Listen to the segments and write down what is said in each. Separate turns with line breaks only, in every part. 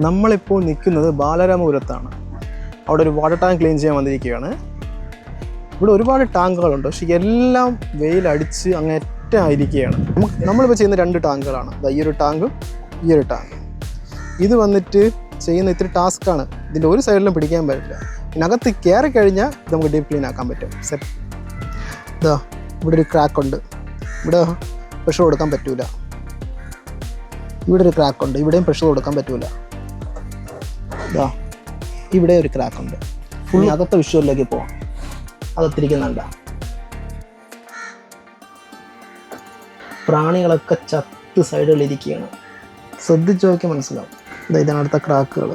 നമ്മളിപ്പോൾ നിൽക്കുന്നത് ബാലരാമപുരത്താണ്. അവിടെ ഒരു വാട്ടർ ടാങ്ക് ക്ലീൻ ചെയ്യാൻ വന്നിരിക്കുകയാണ്. ഇവിടെ ഒരുപാട് ടാങ്കുകളുണ്ട് പക്ഷെ എല്ലാം വെയിലടിച്ച് അങ്ങേറ്റായിരിക്കുകയാണ് നമുക്ക് നമ്മളിപ്പോൾ ചെയ്യുന്ന രണ്ട് ടാങ്കുകളാണ് ഈ ഒരു ടാങ്കും ഈ ഒരു ടാങ്കും ഇത് വന്നിട്ട് ചെയ്യുന്ന ഇത്തിരി ടാസ്ക്കാണ് ഇതിന്റെ ഒരു സൈഡിലും പിടിക്കാൻ പറ്റില്ല. ഇതിനകത്ത് കയറി കഴിഞ്ഞാൽ നമുക്ക് ഡീപ്പ് ക്ലീൻ ആക്കാൻ പറ്റും. സെറ്റ് ഇതാ ഇവിടെ ഒരു ക്രാക്ക് ഉണ്ട്. ഇവിടെ പ്രഷർ കൊടുക്കാൻ പറ്റൂല. ഇവിടെ ഒരു ക്രാക്ക് ഉണ്ട്. ഇവിടെയും പ്രഷർ കൊടുക്കാൻ പറ്റൂല. ഇതാ ഇവിടെ ഒരു ക്രാക്ക് ഉണ്ട്. ഇനി അകത്തെ വിഷ്വലിലേക്ക് പോവാം. അകത്തിരിക്കുന്നുണ്ട പ്രാണികളൊക്കെ ചത്ത് സൈഡുകളിൽ ഇരിക്കുകയാണ്. ശ്രദ്ധിച്ച് നോക്കി മനസ്സിലാവും. ഇതാ ഇതാണ് അടുത്ത ക്രാക്കുകൾ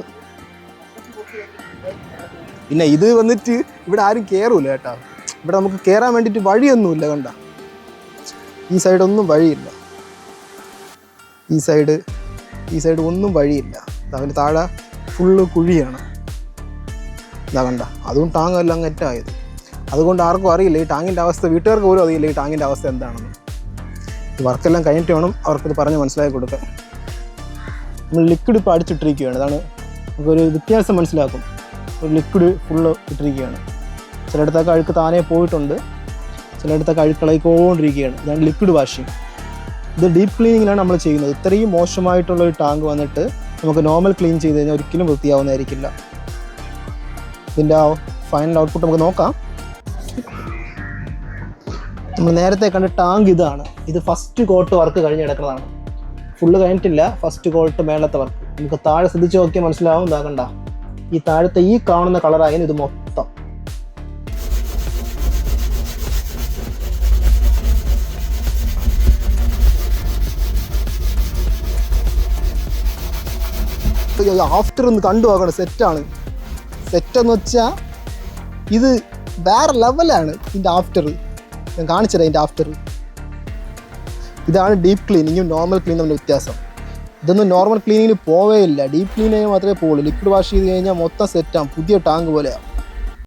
പിന്നെ ഇത് വന്നിട്ട് ഇവിടെ ആരും കയറൂല കേട്ടോ. ഇവിടെ നമുക്ക് കയറാൻ വേണ്ടിട്ട് വഴിയൊന്നുമില്ല കണ്ട. ഈ സൈഡ് ഒന്നും വഴിയില്ല. ഈ സൈഡ് ഈ സൈഡ് ഒന്നും വഴിയില്ല. അതിന് താഴെ ഫുള്ള് കുഴിയാണ്. ഇതാ കണ്ട അതും ടാങ് എല്ലാം അങ്ങറ്റായത് അതുകൊണ്ട് ആർക്കും അറിയില്ല ഈ ടാങ്ങിന്റെ അവസ്ഥ വീട്ടുകാർക്ക് പോലും അറിയില്ല ഈ ടാങ്ങിന്റെ അവസ്ഥ എന്താണെന്ന്. വർക്കെല്ലാം കഴിഞ്ഞിട്ട് വേണം അവർക്കത് പറഞ്ഞ് മനസ്സിലാക്കി കൊടുക്കാൻ. നമ്മൾ ലിക്വിഡ് ഇപ്പോൾ അടിച്ചിട്ടിരിക്കുകയാണ്. അതാണ് നമുക്കൊരു വ്യത്യാസം മനസ്സിലാക്കും. ഒരു ലിക്വിഡ് ഫുള്ള് ഇട്ടിരിക്കുകയാണ്. ചിലയിടത്തൊക്കെ അഴുക്ക് താനേ പോയിട്ടുണ്ട്. ചിലയിടത്തൊക്കെ അഴുക്കളായിക്കോണ്ടിരിക്കുകയാണ് ഇതാണ് ലിക്വിഡ് വാഷിംഗ് ഇത് ഡീപ്പ് ക്ലീനിങ്ങിലാണ് നമ്മൾ ചെയ്യുന്നത്. ഇത്രയും മോശമായിട്ടുള്ള ഒരു ടാങ്ക് വന്നിട്ട് നമുക്ക് നോർമൽ ക്ലീൻ ചെയ്ത് കഴിഞ്ഞാൽ ഒരിക്കലും വൃത്തിയാവുന്നതായിരിക്കില്ല. ഇതിന്റെ ആ ഫൈനൽ ഔട്ട്പുട്ട് നമുക്ക് നോക്കാം. നമ്മൾ നേരത്തെ കണ്ട ടാങ്ക് ഇതാണ്. ഇത് ഫസ്റ്റ് കോട്ട് വർക്ക് കഴിഞ്ഞ് കിടക്കുന്നതാണ്. ഫുള്ള് കഴിഞ്ഞിട്ടില്ല ഫസ്റ്റ് കോട്ട് മേളത്തെ വർക്ക് നമുക്ക് താഴെ ശ്രദ്ധിച്ച് നോക്കിയാൽ മനസ്സിലാവും. ഇതാകണ്ട ഈ താഴത്തെ ഈ കാണുന്ന കളറായാലും ഇത് മൊത്തം ആഫ്റ്റർ ഒന്ന് കണ്ടു നോക്കണം. സെറ്റാണ് സെറ്റ് എന്ന് വെച്ചാൽ ഇത് വേറെ ലെവലാണ് ഇതിന്റെ ആഫ്റ്റർ ഞാൻ കാണിച്ചുതരാം ഇതിന്റെ ആഫ്റ്റർ ഇതാണ് ഡീപ്പ് ക്ലീനിങ്ങും നോർമൽ ക്ലീൻ തമ്മിൽ വ്യത്യാസം. ഇതൊന്നും നോർമൽ ക്ലീനിങ്ങിന് പോവേ ഇല്ല ഡീപ്പ് ക്ലീനിങ് മാത്രമേ പോകുള്ളൂ ലിക്വിഡ് വാഷ് ചെയ്ത് കഴിഞ്ഞാൽ മൊത്തം സെറ്റാകും പുതിയ ടാങ്ക് പോലെയാണ്